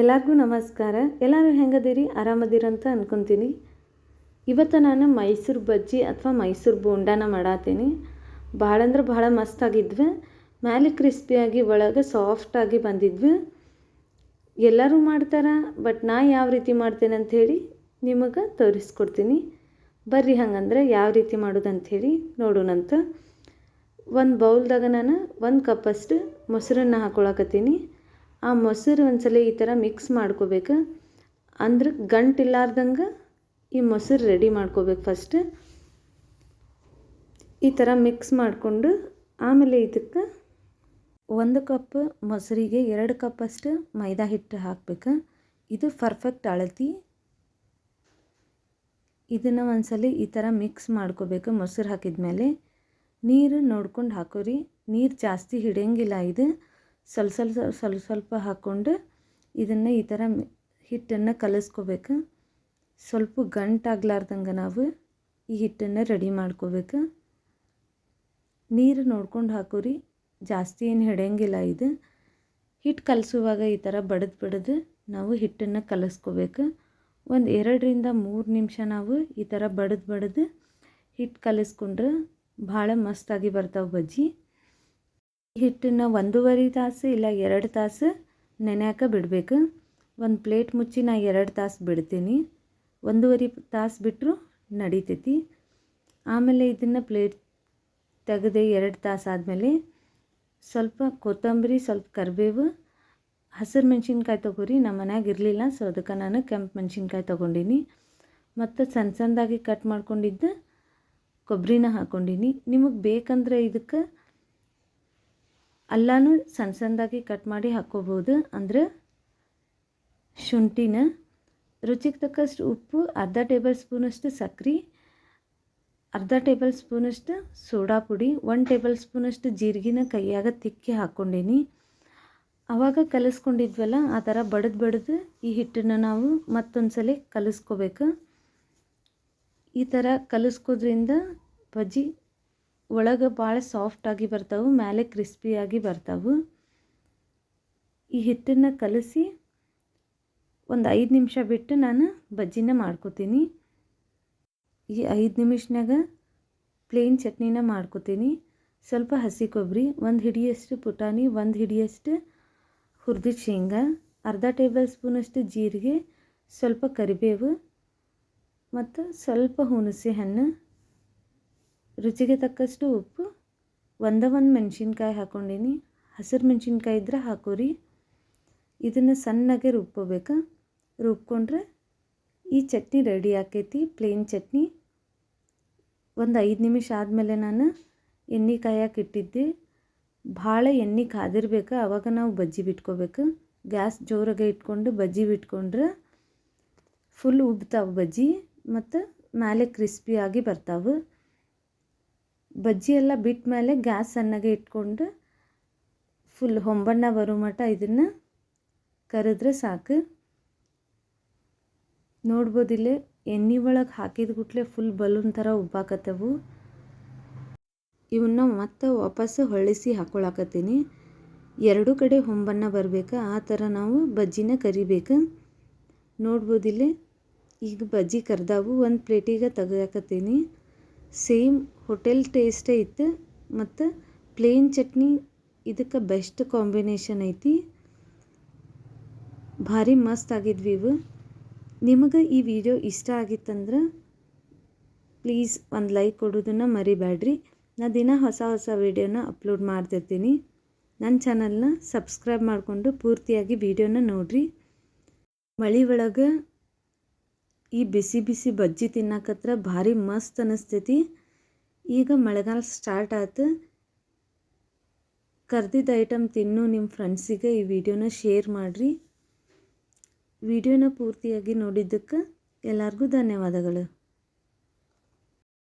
ಎಲ್ಲರಿಗೂ ನಮಸ್ಕಾರ. ಎಲ್ಲರೂ ಹೆಂಗದಿರಿ? ಆರಾಮದಿರಂತ ಅನ್ಕೊತೀನಿ. ಇವತ್ತು ನಾನು ಮೈಸೂರು ಬಜ್ಜಿ ಅಥವಾ ಮೈಸೂರು ಬೋಂಡಾನ ಮಾಡತ್ತೀನಿ ಭಾಳ ಅಂದ್ರೆ ಭಾಳ ಮಸ್ತಾಗಿದ್ವು ಮ್ಯಾಲೆ ಕ್ರಿಸ್ಪಿಯಾಗಿ ಒಳಗೆ ಸಾಫ್ಟಾಗಿ ಬಂದಿದ್ವಿ. ಎಲ್ಲರೂ ಮಾಡ್ತಾರೆ? ಬಟ್ ನಾ ಯಾವ ರೀತಿ ಮಾಡ್ತೇನೆ ಅಂಥೇಳಿ ನಿಮಗೆ ತೋರಿಸ್ಕೊಡ್ತೀನಿ. ಬರ್ರಿ ಹಂಗಂದ್ರೆ ಯಾವ ರೀತಿ ಮಾಡೋದು ಅಂಥೇಳಿ ನೋಡೋಣಂತ. ಒಂದು ಬೌಲ್ದಾಗ ನಾನು ಒಂದು ಕಪ್ಪಷ್ಟು ಮೊಸರನ್ನ ಹಾಕೊಳಕತ್ತೀನಿ. ಆ ಮೊಸರು ಒಂದ್ಸಲ ಈ ಥರ ಮಿಕ್ಸ್ ಮಾಡ್ಕೋಬೇಕು. ಅಂದ್ರೆ ಗಂಟಿಲ್ಲಾರ್ದಂಗೆ ಈ ಮೊಸರು ರೆಡಿ ಮಾಡ್ಕೋಬೇಕು ಫಸ್ಟ್ ಈ ಥರ ಮಿಕ್ಸ್ ಮಾಡಿಕೊಂಡು ಆಮೇಲೆ ಇದಕ್ಕೆ ಒಂದು ಕಪ್ ಮೊಸರಿಗೆ ಎರಡು ಕಪ್ಪಷ್ಟು ಮೈದಾ ಹಿಟ್ಟು ಹಾಕ್ಬೇಕು. ಇದು ಪರ್ಫೆಕ್ಟ್ ಅಳತಿ. ಇದನ್ನು ಒಂದ್ಸಲ ಈ ಥರ ಮಿಕ್ಸ್ ಮಾಡ್ಕೋಬೇಕು ಮೊಸರು ಹಾಕಿದ್ಮೇಲೆ. ನೀರು ನೋಡ್ಕೊಂಡು ಹಾಕೋರಿ. ನೀರು ಜಾಸ್ತಿ ಹಿಡಿಯಂಗಿಲ್ಲ ಇದು. ಸ್ವಲ್ಪ ಸ್ವಲ್ಪ ಸ್ವಲ್ಪ ಸ್ವಲ್ಪ ಹಾಕ್ಕೊಂಡು ಇದನ್ನು ಈ ಥರ ಹಿಟ್ಟನ್ನು ಕಲಿಸ್ಕೋಬೇಕು. ಸ್ವಲ್ಪ ಗಂಟಾಗ್ಲಾರ್ದಂಗೆ ನಾವು ಈ ಹಿಟ್ಟನ್ನು ರೆಡಿ ಮಾಡ್ಕೋಬೇಕು. ನೀರು ನೋಡ್ಕೊಂಡು ಹಾಕೋರಿ, ಜಾಸ್ತಿ ಏನು ಹಿಡಿಯಂಗಿಲ್ಲ ಇದು. ಹಿಟ್ಟು ಕಲಸುವಾಗ ಈ ಥರ ಬಡದು ಬಡದು ನಾವು ಹಿಟ್ಟನ್ನು ಕಲಿಸ್ಕೋಬೇಕು. ಒಂದು ಎರಡರಿಂದ ಮೂರು ನಿಮಿಷ ನಾವು ಈ ಥರ ಬಡದು ಬಡದು ಹಿಟ್ಟು ಕಲಿಸ್ಕೊಂಡ್ರೆ ಭಾಳ ಮಸ್ತಾಗಿ ಬರ್ತಾವೆ ಬಜ್ಜಿ. ಹಿಟ್ಟನ್ನು ಒಂದೂವರೆ ತಾಸು ಇಲ್ಲ ಎರಡು ತಾಸು ನೆನೆಯಾಕ ಬಿಡಬೇಕು. ಒಂದು ಪ್ಲೇಟ್ ಮುಚ್ಚಿ ನಾ ಎರಡು ತಾಸು ಬಿಡ್ತೀನಿ. ಒಂದೂವರೆ ತಾಸು ಬಿಟ್ಟರು ನಡೀತೈತಿ. ಆಮೇಲೆ ಇದನ್ನು ಪ್ಲೇಟ್ ತೆಗೆದೆ ಎರಡು ತಾಸು ಆದಮೇಲೆ ಸ್ವಲ್ಪ ಕೊತ್ತಂಬರಿ, ಸ್ವಲ್ಪ ಕರಿಬೇವು, ಹಸಿರು ಮೆಣಸಿನ್ಕಾಯಿ ತೊಗೊರಿ, ನಮ್ಮ ಮನ್ಯಾಗ ಇರಲಿಲ್ಲ ಸೊ ಅದಕ್ಕೆ ನಾನು ಕೆಂಪು ಮೆಣಸಿನ್ಕಾಯಿ ತೊಗೊಂಡೀನಿ. ಮತ್ತು ಸಣ್ಣ ಸಣ್ಣದಾಗಿ ಕಟ್ ಮಾಡ್ಕೊಂಡಿದ್ದು ಕೊಬ್ಬರಿನ ಹಾಕ್ಕೊಂಡೀನಿ ನಿಮಗೆ ಬೇಕಂದ್ರೆ ಇದಕ್ಕೆ ಅಲ್ಲನೂ ಸಣ್ಣ ಸಣ್ಣದಾಗಿ ಕಟ್ ಮಾಡಿ ಹಾಕ್ಕೋಬೋದು ಅಂದ್ರೆ ಶುಂಠಿನ ರುಚಿಗೆ ತಕ್ಕಷ್ಟು ಉಪ್ಪು, ಅರ್ಧ ಟೇಬಲ್ ಸ್ಪೂನಷ್ಟು ಸಕ್ಕರೆ ಅರ್ಧ ಟೇಬಲ್ ಸ್ಪೂನಷ್ಟು ಸೋಡಾ ಪುಡಿ ಒನ್ ಟೇಬಲ್ ಸ್ಪೂನಷ್ಟು ಜೀರಿಗೆನ ಕೈಯಾಗ ತಿಕ್ಕಿ ಹಾಕ್ಕೊಂಡೀನಿ ಆವಾಗ ಕಲಿಸ್ಕೊಂಡಿದ್ವಲ್ಲ, ಆ ಥರ ಬಡದು ಬಡಿದು ಈ ಹಿಟ್ಟನ್ನು ನಾವು ಮತ್ತೊಂದು ಸಲ ಕಲಿಸ್ಕೋಬೇಕು. ಈ ಥರ ಕಲಿಸ್ಕೋದ್ರಿಂದ ಬಜ್ಜಿ ಒಳಗೆ ಭಾಳ ಸಾಫ್ಟಾಗಿ ಬರ್ತಾವೆ ಮೇಲೆ ಕ್ರಿಸ್ಪಿಯಾಗಿ ಬರ್ತಾವೆ. ಈ ಹಿಟ್ಟನ್ನು ಕಲಸಿ ಒಂದು ಐದು ನಿಮಿಷ ಬಿಟ್ಟು ನಾನು ಬಜ್ಜಿನ ಮಾಡ್ಕೋತೀನಿ. ಈ ಐದು ನಿಮಿಷನಾಗ ಪ್ಲೇನ್ ಚಟ್ನಿನ ಮಾಡ್ಕೋತೀನಿ. ಸ್ವಲ್ಪ ಹಸಿ ಕೊಬ್ಬರಿ ಒಂದು ಹಿಡಿಯಷ್ಟು ಪುಟಾಣಿ, ಒಂದು ಹಿಡಿಯಷ್ಟು ಹುರಿದ ಶೇಂಗಾ, ಅರ್ಧ ಟೇಬಲ್ ಸ್ಪೂನಷ್ಟು ಜೀರಿಗೆ, ಸ್ವಲ್ಪ ಕರಿಬೇವು, ಮತ್ತು ಸ್ವಲ್ಪ ಹುಣಸೆ ಹಣ್ಣು. ರುಚಿಗೆ ತಕ್ಕಷ್ಟು ಉಪ್ಪು ಒಂದ ಒಂದು ಮೆಣಸಿನ್ಕಾಯಿ ಹಾಕ್ಕೊಂಡೀನಿ ಹಸಿರು ಮೆಣಸಿನ್ಕಾಯಿ ಇದ್ರೆ ಹಾಕೋರಿ. ಇದನ್ನು ಸಣ್ಣಗೆ ರುಬ್ಕೋಬೇಕು. ರುಬ್ಕೊಂಡ್ರೆ ಈ ಚಟ್ನಿ ರೆಡಿ ಆಕೈತಿ ಪ್ಲೇನ್ ಚಟ್ನಿ. ಒಂದು ಐದು ನಿಮಿಷ ಆದಮೇಲೆ ನಾನು ಎಣ್ಣೆ ಕಾಯಕ್ಕೆ ಇಟ್ಟಿದ್ದೆ. ಭಾಳ ಎಣ್ಣೆ ಕಾದಿರ್ಬೇಕು ಆವಾಗ ನಾವು ಬಜ್ಜಿ ಬಿಟ್ಕೋಬೇಕು. ಗ್ಯಾಸ್ ಜೋರಾಗೆ ಇಟ್ಕೊಂಡು ಬಜ್ಜಿ ಬಿಟ್ಕೊಂಡ್ರೆ ಫುಲ್ ಉಬ್ತಾವೆ ಬಜ್ಜಿ, ಮತ್ತು ಮೇಲೆ ಕ್ರಿಸ್ಪಿಯಾಗಿ ಬರ್ತಾವೆ. ಬಜ್ಜಿ ಎಲ್ಲ ಬಿಟ್ಟ ಮೇಲೆ ಗ್ಯಾಸ್ ಸಣ್ಣಗೆ ಇಟ್ಕೊಂಡು ಫುಲ್ ಹೊಂಬಣ್ಣ ಬರೋ ಮಟ್ಟ ಇದನ್ನು ಕರೆದ್ರೆ ಸಾಕು. ನೋಡ್ಬೋದಿಲ್ಲೇ ಎಣ್ಣೆ ಒಳಗೆ ಹಾಕಿದ ಕೂಡಲೇ ಫುಲ್ ಬಲೂನ್ ಥರ ಉಬ್ಬಾಕತ್ತವು. ಇವನ್ನ ಮತ್ತೆ ವಾಪಸ್ಸು ಹೊಳಿಸಿ ಹಾಕೊಳಕತ್ತೀನಿ. ಎರಡು ಕಡೆ ಹೊಂಬಣ್ಣ ಬರಬೇಕು, ಆ ಥರ ನಾವು ಬಜ್ಜಿನ ಕರಿಬೇಕು. ನೋಡ್ಬೋದಿಲ್ಲೇ ಈಗ ಬಜ್ಜಿ ಕರೆದಾವು, ಒಂದು ಪ್ಲೇಟಿಗೆ ತೆಗಿಯಾಕತ್ತೀನಿ. ಸೇಮ್ ಹೋಟೆಲ್ ಟೇಸ್ಟೇ ಇತ್ತು ಮತ್ತು ಪ್ಲೇನ್ ಚಟ್ನಿ ಇದಕ್ಕೆ ಬೆಸ್ಟ್ ಕಾಂಬಿನೇಷನ್ ಐತಿ. ಭಾರಿ ಮಸ್ತ್ ಆಗಿದ್ವಿ ಇವು. ನಿಮಗೆ ಈ ವಿಡಿಯೋ ಇಷ್ಟ ಆಗಿತ್ತಂದ್ರೆ ಪ್ಲೀಸ್ ಒಂದು ಲೈಕ್ ಕೊಡೋದನ್ನು ಮರಿಬೇಡ್ರಿ. ನಾ ದಿನ ಹೊಸ ಹೊಸ ವಿಡಿಯೋನ ಅಪ್ಲೋಡ್ ಮಾಡ್ತಿರ್ತೀನಿ. ನನ್ನ ಚಾನಲ್ನ ಸಬ್ಸ್ಕ್ರೈಬ್ ಮಾಡಿಕೊಂಡು ಪೂರ್ತಿಯಾಗಿ ವಿಡಿಯೋನ ನೋಡ್ರಿ. ಮಳೆ ಒಳಗೆ ಈ ಬಿಸಿ ಬಿಸಿ ಬಜ್ಜಿ ತಿನ್ನಕತ್ರ ಭಾರಿ ಮಸ್ತ್ ಅನ್ನಿಸ್ತೈತಿ ಈಗ ಮಳೆಗಾಲ ಸ್ಟಾರ್ಟ್ ಆಯ್ತು ಕರ್ದಿದ್ದ ಐಟಮ್ ತಿನ್ನು ನಿಮ್ಮ ಫ್ರೆಂಡ್ಸಿಗೆ ಈ ವಿಡಿಯೋನ ಶೇರ್ ಮಾಡಿರಿ. ವಿಡಿಯೋನ ಪೂರ್ತಿಯಾಗಿ ನೋಡಿದ್ದಕ್ಕೆ ಎಲ್ಲರಿಗೂ ಧನ್ಯವಾದಗಳು.